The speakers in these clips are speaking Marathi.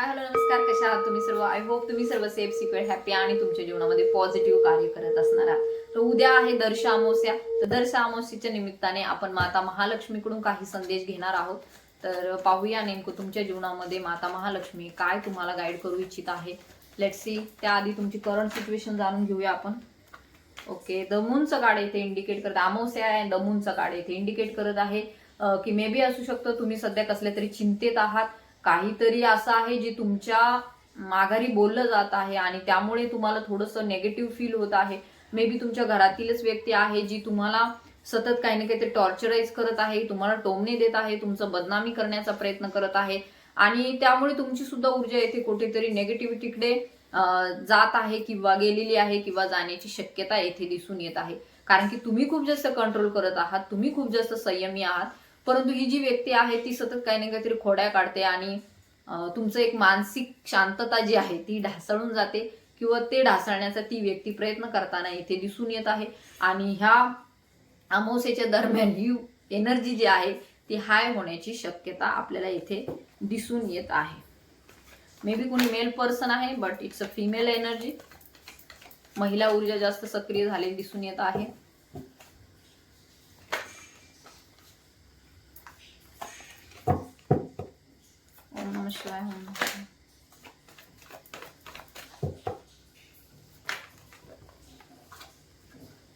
हाय हॅलो नमस्कार. कशा आहात तुम्ही सर्व? आय होप तुम्ही सर्व सेफ सिक्युअर हॅपी आणि तुमच्या जीवनामध्ये पॉझिटिव्ह कार्य करत असणार आहात. तर उद्या आहे दर्श अमावस्या तर दर्श अमावस्येच्या निमित्ताने आपण माता महालक्ष्मीकडून काही संदेश घेणार आहोत. तर पाहूया नेमकं तुमच्या जीवनामध्ये माता महालक्ष्मी काय तुम्हाला गाईड करू इच्छित आहे. लेट सी त्याआधी तुमची करंट सिच्युएशन जाणून घेऊया आपण. ओके दमूनचं कार्ड येथे इंडिकेट करत अमावस्या आहे दमूनचं कार्ड येथे इंडिकेट करत आहे. की मे बी असू शकतं तुम्ही सध्या कसल्या तरी चिंतेत आहात. काहीतरी असं आहे जे तुमच्या माघारी बोललं जात आहे आणि त्यामुळे तुम्हाला थोडंसं नेगेटिव्ह फील होत आहे. मे बी तुमच्या घरातीलच व्यक्ती आहे जी तुम्हाला सतत काही ना काहीतरी टॉर्चराईज करत आहे तुम्हाला टोमणे देत आहे तुमचं बदनामी करण्याचा प्रयत्न करत आहे. आणि त्यामुळे तुमची सुद्धा ऊर्जा येथे कुठेतरी नेगेटिव्हिटीकडे जात आहे किंवा गेलेली आहे किंवा जाण्याची शक्यता येथे दिसून येत आहे. कारण की तुम्ही खूप जास्त कंट्रोल करत आहात तुम्ही खूप जास्त संयमी आहात. परंतु ही जी व्यक्ती आहे ती सतत काही ना काहीतरी खोड्या काढते आणि तुमचं एक मानसिक शांतता जी आहे ती ढासळून जाते किंवा ते ढासळण्याचा ती व्यक्ती प्रयत्न करताना इथे दिसून येत आहे. आणि ह्या अमावस्येच्या दरम्यान ही एनर्जी जी आहे ती हाय होण्याची शक्यता आपल्याला इथे दिसून येत आहे. मे बी कोणी मेल पर्सन आहे but it's a female energy महिला ऊर्जा जास्त सक्रिय झालेली दिसून येत आहे. ओम नमः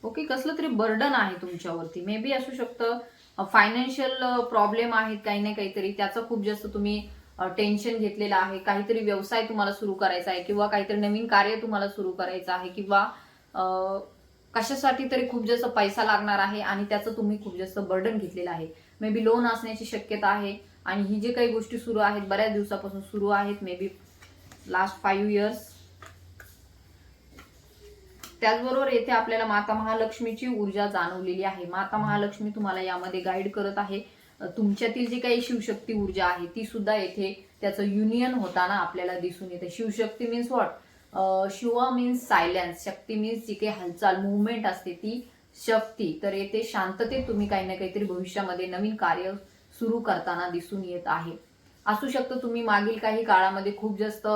ओके कसलं तरी बर्डन आहे तुमच्यावरती. मे बी असू शकतं फायनान्शियल प्रॉब्लेम आहेत काही ना काहीतरी. त्याचं खूप जास्त तुम्ही टेन्शन घेतलेलं आहे. काहीतरी व्यवसाय तुम्हाला सुरू करायचा आहे किंवा काहीतरी नवीन कार्य तुम्हाला सुरू करायचं आहे किंवा कशासाठी तरी खूप जास्त पैसा लागणार आहे आणि त्याचं तुम्ही खूप जास्त बर्डन घेतलेलं आहे. मे बी लोन असण्याची शक्यता आहे. आणि ही जे काही गोष्टी सुरू आहेत बऱ्याच दिवसापासून सुरू आहेत may be last five years त्याचबरोबर येथे आपल्याला माता महालक्ष्मीची ऊर्जा जाणवलेली आहे. माता महालक्ष्मी तुम्हाला यामध्ये गाईड करत आहे. तुमच्यातील जी काही शिवशक्ती ऊर्जा आहे ती सुद्धा येथे त्याचं युनियन होताना आपल्याला दिसून येते. Shivashakti means what Shiva means silence Shakti means जी काही हालचाल मुवमेंट असते ती शक्ती. तर येथे शांततेत तुम्ही काही ना काहीतरी भविष्यामध्ये नवीन कार्य सुरू करताना दिसून येत आहे. असू शकतं तुम्ही मागील काही काळामध्ये खूप जास्त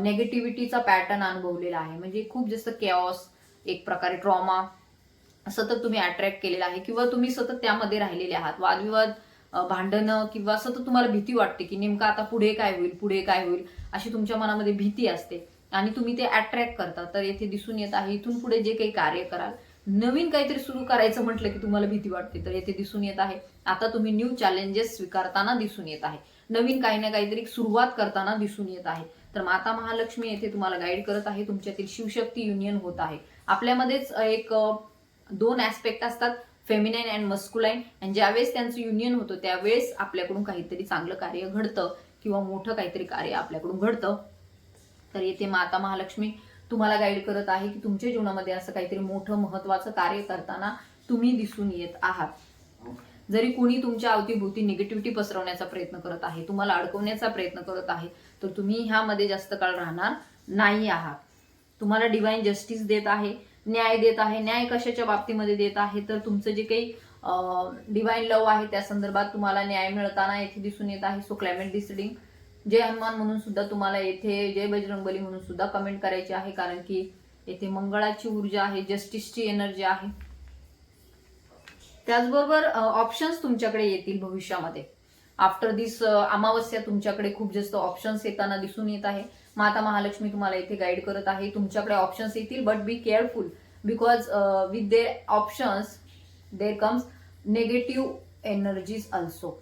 नेगेटिव्हिटीचा पॅटर्न अनुभवलेला आहे. म्हणजे खूप जास्त केऑस एक प्रकारे ट्रॉमा सतत तुम्ही अट्रॅक्ट केलेला आहे किंवा तुम्ही सतत त्यामध्ये राहिलेले आहात. वादविवाद भांडणं किंवा सतत तुम्हाला भीती वाटते की नेमकं आता पुढे काय होईल पुढे काय होईल अशी तुमच्या मनामध्ये भीती असते आणि तुम्ही ते अट्रॅक्ट करता. तर येथे दिसून येत आहे इथून पुढे जे काही कार्य कराल नवीन काहीतरी सुरू करायचं म्हटलं की तुम्हाला भीती वाटते तर येथे दिसून येत आहे. आता तुम्ही न्यू चॅलेंजेस स्वीकारताना दिसून येत आहे. नवीन काही ना काहीतरी सुरुवात करताना दिसून येत आहे. तर माता महालक्ष्मी येथे तुम्हाला गाईड करत आहे. तुमच्यातील शिवशक्ती युनियन होत आहे. आपल्यामध्येच एक दोन ऍस्पेक्ट असतात फेमिनाईन अँड मस्कुलाईन आणि ज्यावेळेस त्यांचं युनियन होतं त्यावेळेस आपल्याकडून काहीतरी चांगलं कार्य घडतं किंवा मोठं काहीतरी कार्य आपल्याकडून घडतं. तर येथे माता महालक्ष्मी तुम्हाला गाईड करत आहे की तुमच्या जीवनामध्ये असं काहीतरी मोठं महत्वाचं कार्य करताना तुम्ही दिसून येत आहात. जरी कुणी तुमच्या अवतीभोवती निगेटिव्हिटी पसरवण्याचा प्रयत्न करत आहे तुम्हाला अडकवण्याचा प्रयत्न करत आहे तर तुम्ही ह्यामध्ये जास्त काळ राहणार नाही आहात. तुम्हाला डिवाइन जस्टिस देत आहे न्याय देत आहे न्याय कशाच्या बाबतीमध्ये देत आहे तर तुमचं जे काही डिवाइन लव आहे त्या संदर्भात तुम्हाला न्याय मिळताना येथे दिसून येत आहे. सो क्लायमेट डिसिडिंग जय हनुमान म्हणून सुद्धा तुम्हाला येथे जय बजरंगबली म्हणून सुद्धा कमेंट करायची आहे कारण की येथे मंगळाची ऊर्जा आहे जस्टिसची एनर्जी आहे. त्याचबरोबर ऑप्शन्स तुमच्याकडे येतील भविष्यामध्ये. आफ्टर दिस अमावस्या तुमच्याकडे खूप जास्त ऑप्शन्स येताना दिसून येत आहे. माता महालक्ष्मी तुम्हाला इथे गाईड करत आहे. तुमच्याकडे ऑप्शन्स येतील but be careful because with there options there comes negative energies also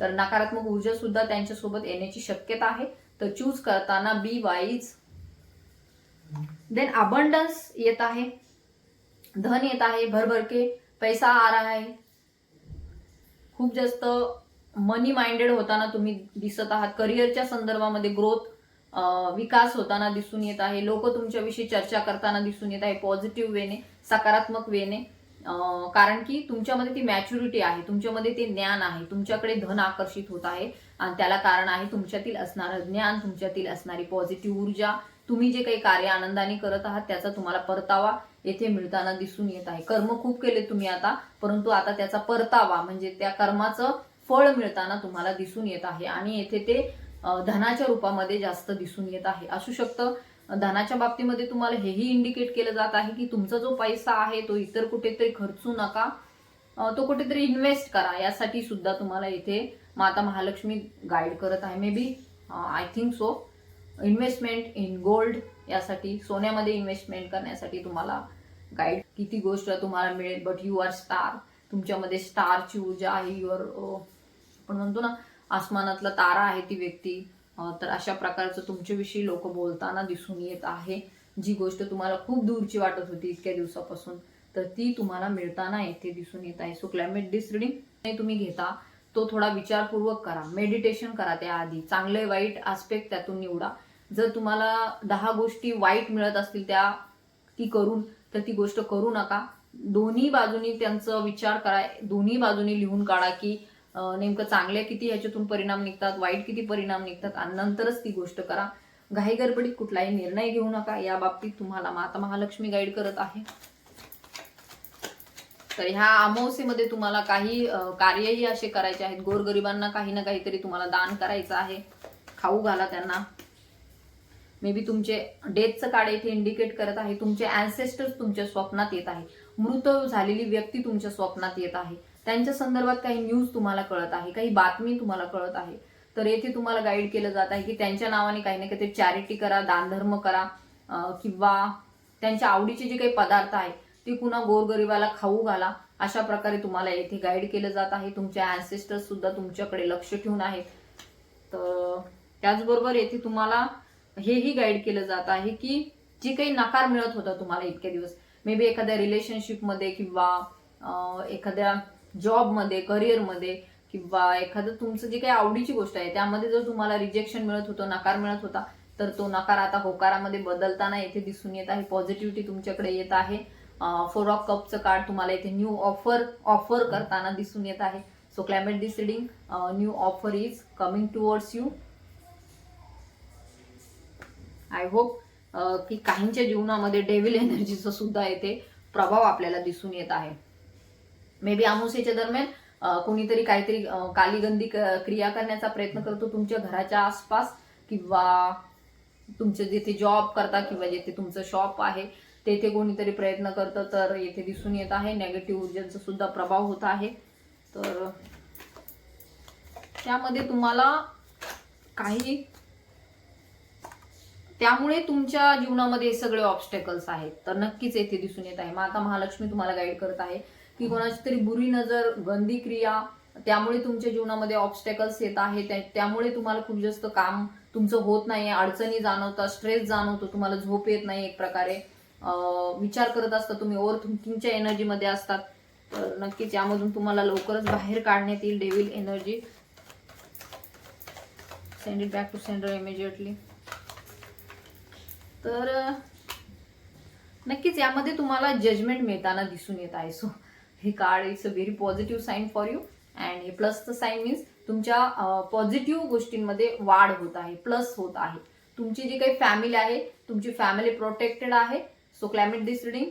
तर नकारात्मक ऊर्जा सुद्धा त्यांच्यासोबत येण्याची शक्यता आहे. तर चूज करताना बी वाईज देन अबंडन्स येत आहे. धन येत आहे भरभरके पैसा आ रहा है खूप जास्त मनी माइंडेड होताना तुम्ही दिसत आहात. करिअरच्या संदर्भामध्ये ग्रोथ विकास होताना दिसून येत आहे. लोक तुमच्याविषयी चर्चा करताना दिसून येत आहे. पॉझिटिव्ह वेने सकारात्मक वेने कारण की तुमच्यामध्ये ती मॅच्युरिटी आहे तुमच्यामध्ये ते ज्ञान आहे तुमच्याकडे धन आकर्षित होत आहे आणि त्याला कारण आहे तुमच्यातील असणारं ज्ञान तुमच्यातील असणारी पॉझिटिव्ह ऊर्जा. तुम्ही जे काही कार्य आनंदाने करत आहात त्याचा तुम्हाला परतावा येथे मिळताना दिसून येत आहे. कर्म खूप केले तुम्ही आता परंतु आता त्याचा परतावा म्हणजे त्या कर्माचं फळ मिळताना तुम्हाला दिसून येत आहे आणि येथे ते धनाच्या रूपामध्ये जास्त दिसून येत आहे. असू शकतं धनाच्या बाबतीमध्ये तुम्हाला हेही इंडिकेट केलं जात आहे की तुमचा जो पैसा आहे तो इतर कुठेतरी खर्चू नका. तो कुठेतरी इन्व्हेस्ट करा. यासाठी सुद्धा तुम्हाला इथे माता महालक्ष्मी गाईड करत आहे. May be I think so investment in gold यासाठी सोन्यामध्ये इन्व्हेस्टमेंट करण्यासाठी तुम्हाला गाईड किती गोष्ट तुम्हाला मिळेल. बट यू आर स्टार तुमच्यामध्ये स्टारची ऊर्जा आहे. युअर आपण म्हणतो ना आसमानातला तारा आहे ती व्यक्ती. तर अशा प्रकारचं तुमच्याविषयी लोक बोलताना दिसून येत आहे. जी गोष्ट तुम्हाला खूप दूरची वाटत होती इतक्या दिवसापासून तर ती तुम्हाला मिळताना येथे दिसून येत आहे. सो क्लायमेट डिस रिडिंग तुम्ही घेता. तो थोडा विचारपूर्वक करा. मेडिटेशन करा त्याआधी. चांगले वाईट आस्पेक्ट त्यातून निवडा. जर तुम्हाला दहा गोष्टी वाईट मिळत असतील त्या ती करून तर ती गोष्ट करू नका. दोन्ही बाजूनी त्यांचा विचार करा. दोन्ही बाजूनी लिहून काढा की नेमकं चांगले किती ह्याच्यातून परिणाम निघतात वाईट किती परिणाम निघतात आणि नंतरच ती गोष्ट करा. घाई गडबडीत कुठलाही निर्णय घेऊ नका. या बाबतीत तुम्हाला माता महालक्ष्मी गाईड करत आहे. तर ह्या अमावस्येमध्ये तुम्हाला काही कार्यही असे करायचे आहेत. गोरगरिबांना काही ना काहीतरी तुम्हाला दान करायचं आहे. खाऊ घाला त्यांना. मे बी तुमचे डेथचं कार्ड इथे इंडिकेट करत आहे. तुमचे अँसेस्टर्स तुमच्या स्वप्नात येत आहे. मृत झालेली व्यक्ती तुमच्या स्वप्नात येत आहे. त्यांच्या संदर्भात काही न्यूज तुम्हाला कळत आहे काही बातमी तुम्हाला कळत आहे. तर येथे तुम्हाला गाईड केलं जात आहे की त्यांच्या नावाने काही ना ते चॅरिटी करा दानधर्म करा किंवा त्यांच्या आवडीचे जे काही पदार्थ आहे ते पुन्हा गोरगरिबाला खाऊ घाला. अशा प्रकारे तुम्हाला येथे गाईड केलं जात आहे. तुमच्या अँसेस्टर्स सुद्धा तुमच्याकडे लक्ष ठेवून आहेत. तर त्याचबरोबर येथे तुम्हाला हेही गाईड केलं जात आहे की जे काही नकार मिळत होता तुम्हाला इतके दिवस. मे बी एखाद्या रिलेशनशिपमध्ये किंवा एखाद्या जॉबमध्ये करिअरमध्ये किंवा एखादं तुमचं जे काही आवडीची गोष्ट आहे त्यामध्ये जर तुम्हाला रिजेक्शन मिळत होतं नकार मिळत होता तर तो नकार आता होकारामध्ये बदलताना येथे दिसून येत आहे. पॉझिटिव्हिटी तुमच्याकडे येत आहे. फोर ऑफ कपचं कार्ड तुम्हाला इथे न्यू ऑफर ऑफर करताना दिसून येत आहे. So climate this reading new offer is coming towards you I hope की काहींच्या जीवनामध्ये डेव्हिल एनर्जीचा सुद्धा येथे प्रभाव आपल्याला दिसून येत आहे. मे बी अमावस्येच्या दरम्यान कोणीतरी काहीतरी कालीगंधी कालीगंदी क- क्रिया करण्याचा प्रयत्न करतो तुमच्या घराच्या आसपास किंवा तुमचे जिथे जॉब करता किंवा जिथे तुमचं शॉप आहे तेथे कोणीतरी प्रयत्न करतं तर येथे दिसून येत आहे. नेगेटिव्ह ऊर्जेचा सुद्धा प्रभाव होत आहे. तर त्यामध्ये तुम्हाला काही त्यामुळे तुमच्या जीवनामध्ये हे सगळे ऑब्स्टेकल्स आहेत. तर नक्कीच येथे दिसून येत आहे. माता महालक्ष्मी तुम्हाला गाईड करत आहे. की कोणाची तरी बुरी नजर गंदी क्रिया त्यामुळे तुमच्या जीवनामध्ये ऑब्स्टेकल्स येत आहे त्यामुळे तुम्हाला खूप जास्त काम तुमचं होत नाही अडचणी जाणवतात स्ट्रेस जाणवतो तुम्हाला झोप येत नाही एक प्रकारे. विचार करत असता तुम्ही ओव्हर थिंकिंगच्या एनर्जीमध्ये असतात. तर नक्कीच यामधून तुम्हाला लवकरच बाहेर काढण्यात येईल devil energy send it back to sender immediately तर नक्कीच यामध्ये तुम्हाला जजमेंट मिळताना दिसून येत आहे. सो हे card it's a very positive sign for you and हे प्लसचं साईन मीन्स तुमच्या पॉझिटिव्ह गोष्टींमध्ये वाढ होत आहे प्लस होत आहे. तुमची जी काही फॅमिली आहे तुमची फॅमिली प्रोटेक्टेड आहे. सो क्लायमेट दिस रिडिंग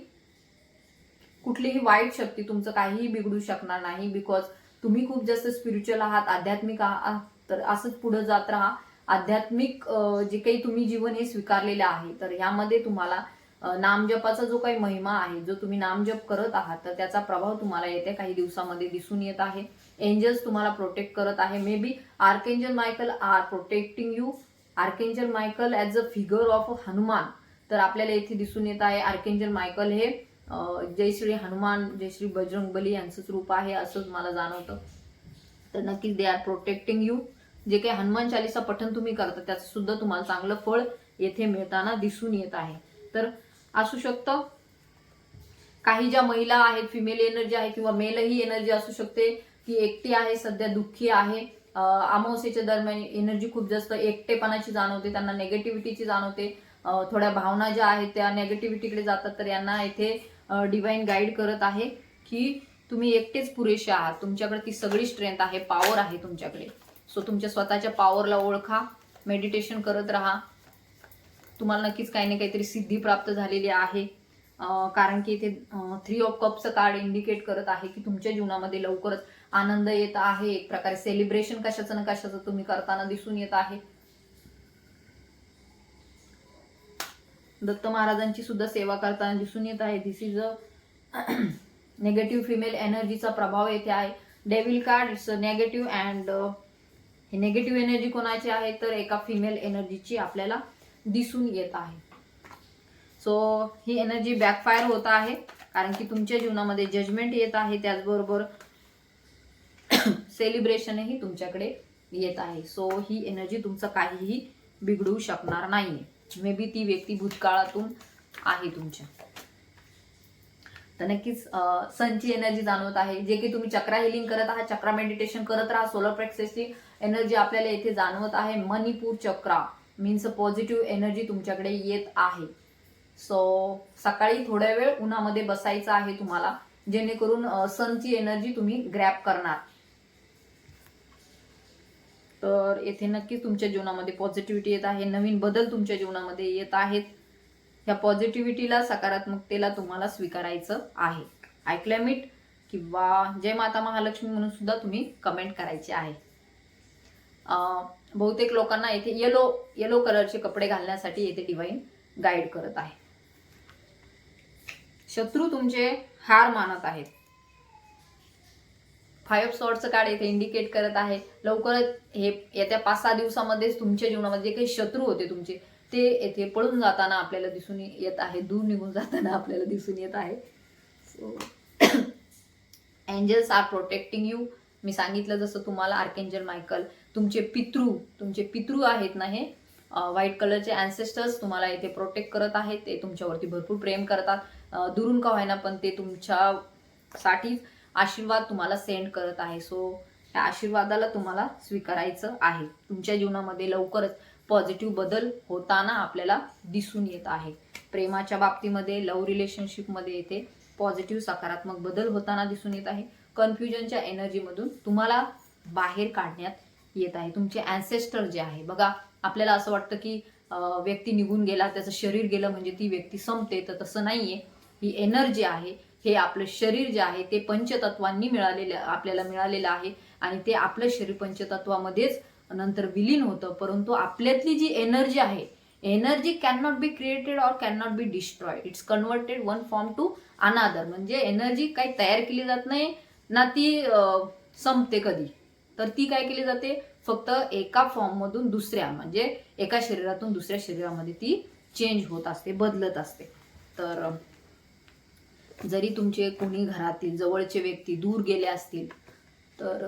कुठलीही वाईट शक्ती तुमचं काहीही बिघडू शकणार नाही बिकॉज तुम्ही खूप जास्त स्पिरिच्युअल आहात आध्यात्मिक आहात तर असंच पुढे जात राहा. आध्यात्मिक जे काही तुम्ही जीवन हे स्वीकारलेलं आहे तर ह्यामध्ये तुम्हाला नामजपाचा जो काही महिमा आहे जो तुम्ही नामजप करत आहात तर त्याचा प्रभाव तुम्हाला येत्या काही दिवसामध्ये दिसून येत आहे. एंजल्स तुम्हाला प्रोटेक्ट करत आहे. May be archangel Michael are protecting you archangel Michael as a figure of Hanuman तर आपल्याला येथे दिसून येत आहे आर्केंजल मायकल हे जय श्री हनुमान जय श्री बजरंगबली यांचंच रूप आहे असंच मला जाणवतं. तर नक्कीच दे आर प्रोटेक्टिंग यू जे काही हनुमान चालीसा पठण तुम्ही करता त्याचं सुद्धा तुम्हाला चांगलं फळ येथे मिळताना दिसून येत आहे. तर असू शकतं? काही ज्या महिला आहेत फिमेल एनर्जी आहे किंवा मेलही एनर्जी असू शकते की एकटी आहे सध्या दुःखी आहे. अमावस्येच्या दरम्यान एनर्जी खूप जास्त एकटेपणाची जाणवते त्यांना नेगेटिव्हिटीची जाणवते. थोड्या भावना ज्या आहेत त्या नेगेटिव्हिटीकडे जातात तर यांना इथे डिवाईन गाईड करत आहे की तुम्ही एकटेच पुरेसे आहात. तुमच्याकडे ती सगळी स्ट्रेंथ आहे पॉवर आहे तुमच्याकडे. सो तुमच्या स्वतःच्या पॉवरला ओळखा मेडिटेशन करत राहा. तुम्हाला नक्कीच काही ना काहीतरी सिद्धी प्राप्त झालेली आहे. कारण की इथे थ्री ऑफ कपचं कार्ड इंडिकेट करत आहे की तुमच्या जीवनामध्ये लवकरच आनंद येत आहे. एक प्रकारे सेलिब्रेशन कशाचं ना कशाचं तुम्ही करताना दिसून येत आहे. दत्त महाराजांची सुद्धा सेवा करताना दिसून येत आहे. This is a negative female एनर्जीचा प्रभाव येथे आहे. Devil card it's negative and हे नेगेटिव्ह एनर्जी कोणाची आहे? तर एका फिमेल एनर्जीची आपल्याला दिसून येत आहे. सो ही एनर्जी बॅकफायर होत आहे. कारण की तुमच्या जीवनामध्ये जजमेंट येत आहे. त्याचबरोबर सेलिब्रेशनही तुमच्याकडे येत आहे. सो ही एनर्जी तुमचं काहीही बिघडू शकणार नाही. मे बी ती व्यक्ती भूतकाळातून आहे तुमच्या. तर नक्कीच सनची एनर्जी जाणवत आहे. जे की तुम्ही चक्रा हिलिंग करत आहात चक्रा मेडिटेशन करत राहा सोलर प्रेक्सेसची एनर्जी आपल्याला इथे जाणवत आहे. Manipur chakra. Means positive energy तुमच्याकडे येत आहे. सो सकाळी थोड्या वेळ उन्हामध्ये बसायचं आहे तुम्हाला जेणेकरून सनची एनर्जी तुम्ही ग्रॅप करणार. तर येथे नक्कीच तुमच्या जीवनामध्ये पॉझिटिव्हिटी येत आहे नवीन बदल तुमच्या जीवनामध्ये येत आहेत. ह्या पॉझिटिव्हिटीला सकारात्मकतेला तुम्हाला स्वीकारायचं आहे. ऐकलं मीट किंवा जय माता महालक्ष्मी म्हणून सुद्धा तुम्ही कमेंट करायचे आहे. बहुतेक लोकांना येथे येलो येलो कलरचे कपडे घालण्यासाठी येथे डिवाईन गाईड करत आहे. शत्रू तुमचे हार मानत आहेत. फाईव्ह सॉर्टचं कार्ड येथे इंडिकेट करत आहे. लवकरच हे येत्या पाच सहा दिवसामध्येच तुमच्या जीवनामध्ये जे काही शत्रू होते तुमचे ते येथे पळून जाताना आपल्याला दिसून येत आहे. दूर निघून जाताना आपल्याला दिसून येत आहे. So angels are protecting you मी सांगितलं जसं तुम्हाला आर्केंजल मायकल तुमचे पितृ तुमचे पितृ आहेत ना हे व्हाईट कलरचे अँसेस्टर्स तुम्हाला इथे प्रोटेक्ट करत आहेत. ते तुमच्यावरती भरपूर प्रेम करतात. दुरून का व्हायना पण ते तुमच्यासाठी आशीर्वाद तुम्हाला सेंड करत आहे. सो त्या आशीर्वादाला तुम्हाला स्वीकारायचं आहे. तुमच्या जीवनामध्ये लवकरच पॉझिटिव्ह बदल होताना आपल्याला दिसून येत आहे. प्रेमाच्या बाबतीमध्ये लव्ह रिलेशनशिपमध्ये येते पॉझिटिव्ह सकारात्मक बदल होताना दिसून येत आहे. कन्फ्युजनच्या एनर्जीमधून तुम्हाला बाहेर काढण्यात येत आहे. तुमचे अँसेस्टर जे आहे बघा आपल्याला असं वाटतं की व्यक्ती निघून गेला त्याचं शरीर गेलं म्हणजे ती व्यक्ती संपते तर तसं नाहीये. ही एनर्जी आहे हे आपलं शरीर जे आहे ते पंचतत्वांनी मिळालेलं आपल्याला मिळालेलं आहे. आणि ते आपलं शरीर पंचतत्वामध्येच नंतर विलीन होतं. परंतु आपल्यातली जी एनर्जी आहे energy can not be created or can not be destroyed it's converted one form to another म्हणजे एनर्जी काही तयार केली जात नाही ना ती संपते कधी. तर ती काय केली जाते? फक्त एका फॉर्ममधून दुसऱ्या म्हणजे एका शरीरातून दुसऱ्या शरीरामध्ये ती चेंज होत असते बदलत असते. तर जरी तुमचे कोणी घरातील जवळचे व्यक्ती दूर गेले असतील तर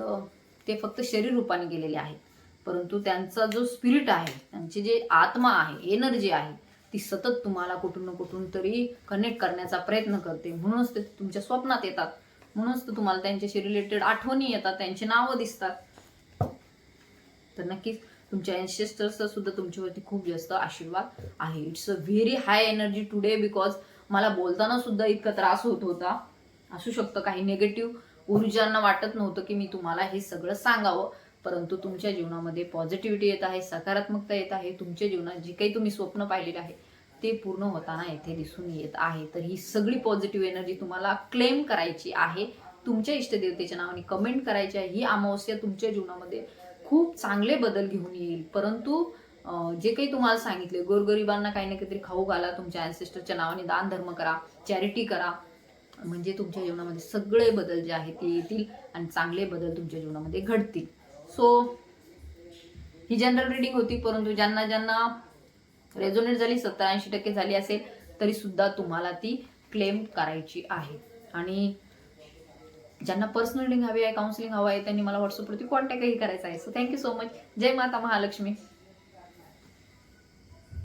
ते फक्त शरीर रूपाने गेलेले आहेत. परंतु त्यांचा जो स्पिरिट आहे त्यांची जे आत्मा आहे एनर्जी आहे ती सतत तुम्हाला कुठून ना कुठून तरी कनेक्ट करण्याचा प्रयत्न करते. म्हणूनच ते तुमच्या स्वप्नात येतात. म्हणूनच तर तुम्हाला त्यांच्याशी रिलेटेड आठवणी येतात त्यांची नावं दिसतात. तर नक्कीच तुमच्या एन्सेस्टर्सचा सुद्धा तुमच्यावरती खूप जास्त आशीर्वाद आहे. It's a very high energy today because मला बोलताना सुद्धा इतका त्रास होत होता. असू शकतं काही निगेटिव्ह ऊर्जांना वाटत नव्हतं की मी तुम्हाला हे सगळं सांगावं. परंतु तुमच्या जीवनामध्ये पॉझिटिव्हिटी येत आहे सकारात्मकता येत आहे. तुमच्या जीवनात जी काही तुम्ही स्वप्न पाहिलेले आहे ते पूर्ण होताना येथे दिसून येत आहे. तर ही सगळी पॉझिटिव्ह एनर्जी तुम्हाला क्लेम करायची आहे. तुमच्या इष्टदेवतेच्या नावाने कमेंट करायची आहे. ही अमावस्या तुमच्या जीवनामध्ये खूप चांगले बदल घेऊन येईल. परंतु जे काही तुम्हाला सांगितले गोरगरिबांना काही ना काहीतरी खाऊ घाला तुमच्या अँसेस्टरच्या नावाने दान धर्म करा चॅरिटी करा म्हणजे तुमच्या जीवनामध्ये सगळे बदल जे आहेत ते येतील आणि चांगले बदल तुमच्या जीवनामध्ये घडतील. सो ही जनरल रिडिंग होती परंतु ज्यांना ज्यांना रेझोनेट झाली सत्तर ऐंशी टक्के झाली असेल तरी सुद्धा तुम्हाला ती क्लेम करायची आहे. आणि ज्यांना पर्सनल रिडिंग हवी आहे काउन्सिलिंग हवं आहे त्यांनी मला व्हॉट्सअपवरती कॉन्टॅक्टही करायचा आहे. So thank you so much जय माता महालक्ष्मी.